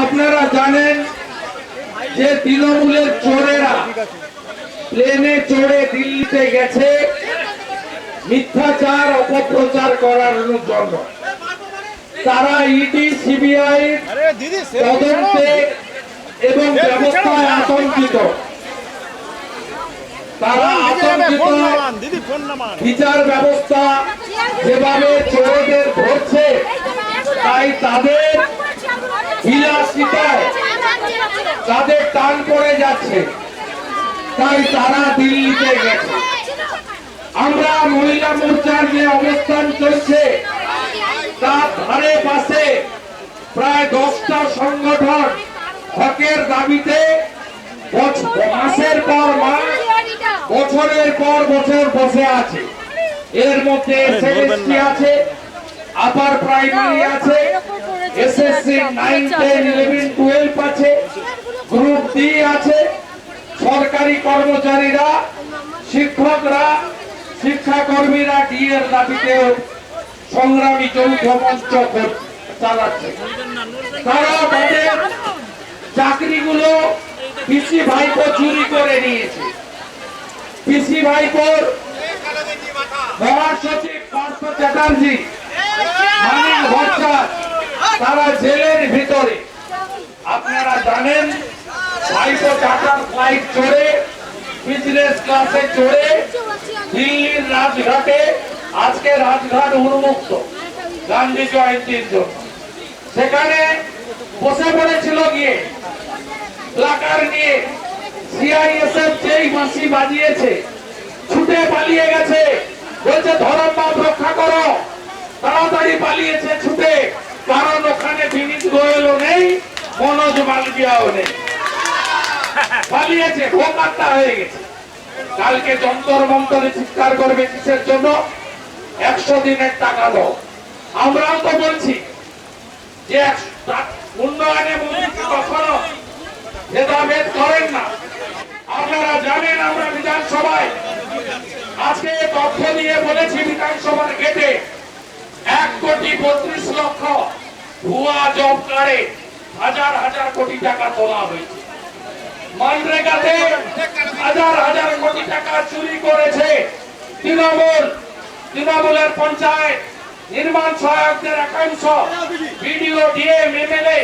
আপনারা জানেন যে তৃণমূলের চোরেরা প্লেনে চড়ে দিল্লিতে গেছে মিথ্যাচার অপপ্রচার করার জন্য। তারা ইডি সিবিআই তদন্তে এবং ব্যবস্থায় আতঙ্কিত। তারা আতঙ্কিত। বিচার ব্যবস্থা যেভাবে চোরদের ধরছে তাই তাদের তাদের টান পড়ে যাচ্ছে। তাই তারা দিল্লিতে গেছে। আমরা মহিলা মোর্চার যে অবস্থান চলছে তার ধারে পাশে প্রায় দশটা সংগঠন হকের দাবিতে বছ- মাসের পর মাস বছরের পর বছর বসে আছে। এর মধ্যে এসএসসি আছে আপার প্রাইমারি আছে SSC nine ten eleven twelve আছে। গ্রুপ ডি আছে সরকারি কর্মচারীরা, শিক্ষকরা, শিক্ষাকর্মীরা ডি এর দাবিতে সংগ্রামী যৌথ মঞ্চ চালাচ্ছে। তারা তাদের চাকরিগুলো পিসি ভাইপো চুরি করে নিয়েছে। পিসি ভাইপোর মহাসচিব পার্থ চ্যাটার্জি তারা জেলের ভিতরে। আপনারা জানেন ভাইপো চার্টার ফ্লাইট চড়ে বিজনেস ক্লাসে চড়ে দিল্লির রাজঘাটে, আজকে রাজঘাট উন্মুক্ত, গান্ধী জয়ন্তীর জন্য। সেখানে বসে পড়েছিল গিয়ে প্লাকার নিয়ে সিআইএসএফ যেই মাসি বাজিয়েছে, ছুটে পালিয়ে গেছে, বলছে ধরম বাপ রক্ষা করো। তাড়াতাড়ি পালিয়েছে ছুটে, কারণ ওখানে বিনীত গোয়েলও নেই, মনোজ মালবিয়াও নেই। পালিয়েছে ঢোকাত্তা হয়ে গেছে। কালকে যন্তর মন্তরে চিৎকার করবে কিসের জন্য? একশো দিনের টাকা দাও। আমরাও তো বলছি যে উন্নয়নে মোদী কখনো ভেদাভেদ করেন না। আপনারা জানেন আমরা বিধানসভায় আজকে তথ্য দিয়ে বলেছি বিধানসভার গেটে। এক কোটি বত্রিশ লক্ষ ভুয়া জব কার্ডে হাজার হাজার কোটি টাকা তোলা হয়েছে। মানরেগাতে হাজার হাজার কোটি টাকা চুরি করেছে তৃণমূল। তৃণমূলের পঞ্চায়েত নির্মাণ সহায়কদের একাংশ, বিডিও, ডিএম, এমএলএ,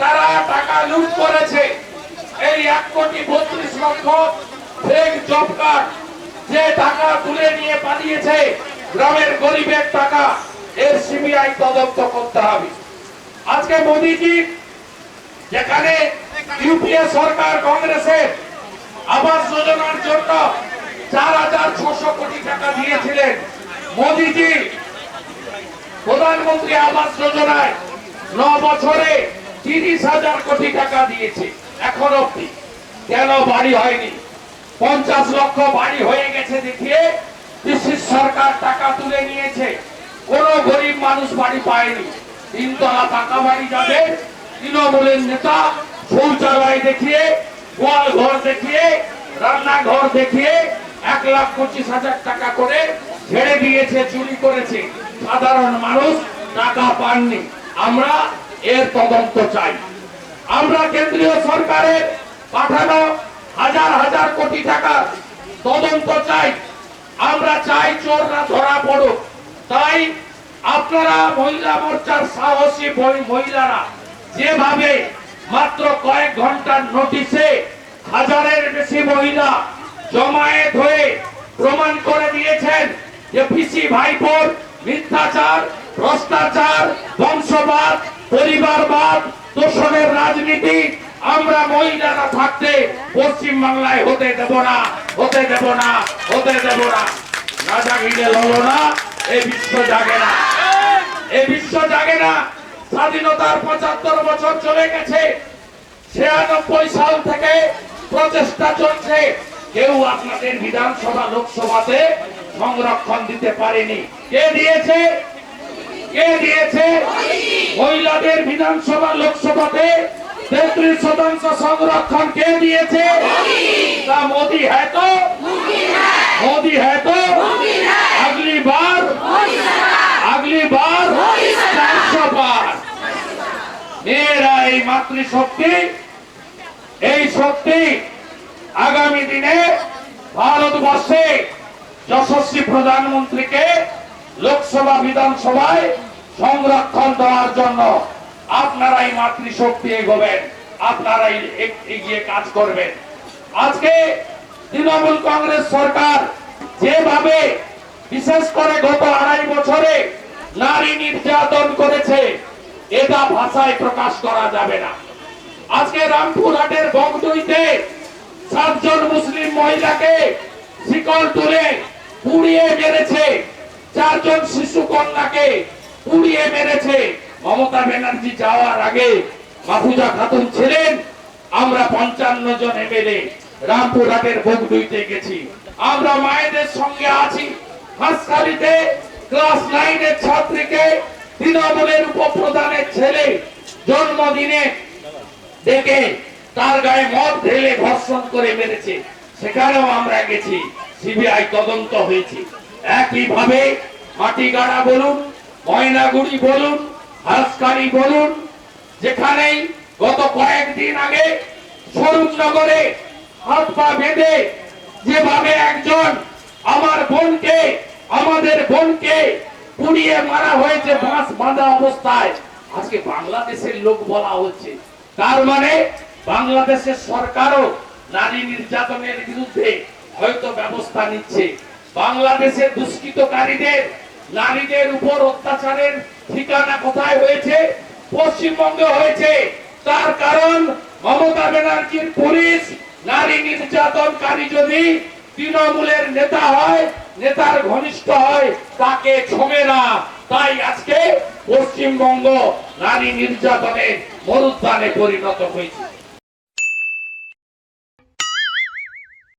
তারা টাকা লুট করেছে। এই এক কোটি বত্রিশ লক্ষ ফেক জব কার্ড যে টাকা তুলে নিয়ে পালিয়েছে গ্রামের গরিবের টাকা, এর সিবিআই তদন্ত করতে হবে। আজকে মোদীজি যেখানে ইউপিএ সরকার কংগ্রেসের আবাস যোজনার জন্য চার হাজার ছশো কোটি টাকা দিয়েছিলেন মোদীজি। প্রধানমন্ত্রী আবাস যোজনায় ন বছরে তিরিশ হাজার কোটি টাকা দিয়েছে, এখন অব্দি কেন বাড়ি হয়নি? পঞ্চাশ লক্ষ বাড়ি হয়ে গেছে দেখিয়ে পিসির সরকার টাকা তুলে নিয়েছে। কোন গরিব মানুষ বাড়ি পায়নি। তিনতলা পাকা বাড়ি যাবে, তৃণমূলের নেতা শৌচালয় দেখিয়ে গোয়াল ঘর দেখিয়ে, রান্নাঘর দেখিয়ে এক লাখ পঁচিশ হাজার টাকা করে ছেড়ে দিয়েছে, চুরি করেছে। সাধারণ মানুষ টাকা পাননি। আমরা এর তদন্ত চাই। আমরা কেন্দ্রীয় সরকারের পাঠানো হাজার হাজার কোটি টাকা তদন্ত চাই। আমরা চাই চোররা ধরা পড়ুক। তাই আপনারা মহিলা মোর্চার সাহসী মহি- মহিলারা যেভাবে মাত্র কয়েক ঘণ্টার নোটিশে হাজারের বেশি মহিলা জমায়েত হয়ে প্রমাণ করে দিয়েছেন যে পিসি ভাইপোর মিথ্যাচার, ভ্রষ্টাচার, বংশবাদ, পরিবারবাদ, দোষণের রাজনীতি আমরা মহিলারা থাকতে পশ্চিম বাংলায় হতে দেব না, হতে দেব না, হতে দেব না। না জাগিলে লড়ো না এই বিশ্ব জাগে না। এই বিশ্ব জাগে না। স্বাধীনতার পঁচাত্তর বছর চলে গেছে। ছিয়ানব্বই সাল থেকে প্রচেষ্টা চলছে। কেউ আপনাদের বিধানসভা লোকসভাতে সংরক্ষণ দিতে পারেনি। কে দিয়েছে? কে দিয়েছে? মহিলাদের বিধানসভা লোকসভাতে তেত্রিশ শতাংশ সংরক্ষণ কে দিয়েছে? মোদী হ্যাঁ তো? মোদী হ্যাঁ, হ্যাঁ তো? মাতৃশক্তি এই শক্তি আগামী দিনে ভারতবর্ষে যশস্বী প্রধানমন্ত্রীকে লোকসভা বিধানসভায় সংরক্ষণ দেওয়ার জন্য আপনারাই মাতৃশক্তি এগোবেন, আপনারাই এগিয়ে কাজ করবেন। আজকে তৃণমূল কংগ্রেস সরকার যেভাবে, বিশেষ করে গত আড়াই বছরে নারী নির্যাতন করেছে এটা ভাষায় প্রকাশ করা যাবে না। আজকে রামপুরহাটের বগদইতে সাতজন মুসলিম মহিলাকে শিকল তুলে পুড়িয়ে মেরেছে। চারজন শিশু কন্যাকে পুড়িয়ে মেরেছে। মমতা ব্যানার্জি যাওয়ার আগে মাফুজা খাতুন ছিলেন। আমরা পঞ্চান্ন জন এমএলএ রামপুরহাটের বগদুইতে গেছি। আমরা মায়েদের সঙ্গে আছি। হাসখালিতে ক্লাস নাইনের ছাত্রীকে তৃণমূলের উপপ্রধানের ছেলে জন্মদিনে ডেকে তার গায়ে মদ ঢেলে ধর্ষণ করে মেরেছে। সেখানেও আমরা গেছি, সিবিআই তদন্ত হয়েছে। একইভাবে মাটিগাড়া বলুন, ময়নাগুড়ি বলুন হাসকারি বলুন, যেখানেই গত কয়েকদিন আগে স্বরূপনগরে হাত পা বেঁধে যেভাবে একজন আমার বোনকে, আমাদের বোনকে পুড়িয়ে মারা হয়েছে বাঁশ বাঁধা অবস্থায়। আজকে বাংলাদেশের লোক বলা হচ্ছে। তার মানে বাংলাদেশের সরকারও নারী নির্যাতনের বিরুদ্ধে হয়তো ব্যবস্থা নিচ্ছে। বাংলাদেশের দুষ্কৃতকারীদের, নারীদের উপর অত্যাচারের ঠিকানা কোথায় হয়েছে? পশ্চিমবঙ্গে হয়েছে। তার কারণ মমতা ব্যানার্জির পুলিশ, নারী নির্যাতনকারী যদি তৃণমূলের নেতা হয়, নেতার ঘনিষ্ঠ হয়, তাকে ছমে না। তাই আজকে পশ্চিমবঙ্গ নারী নির্যাতনের মরুদ্যানে পরিণত হয়েছে।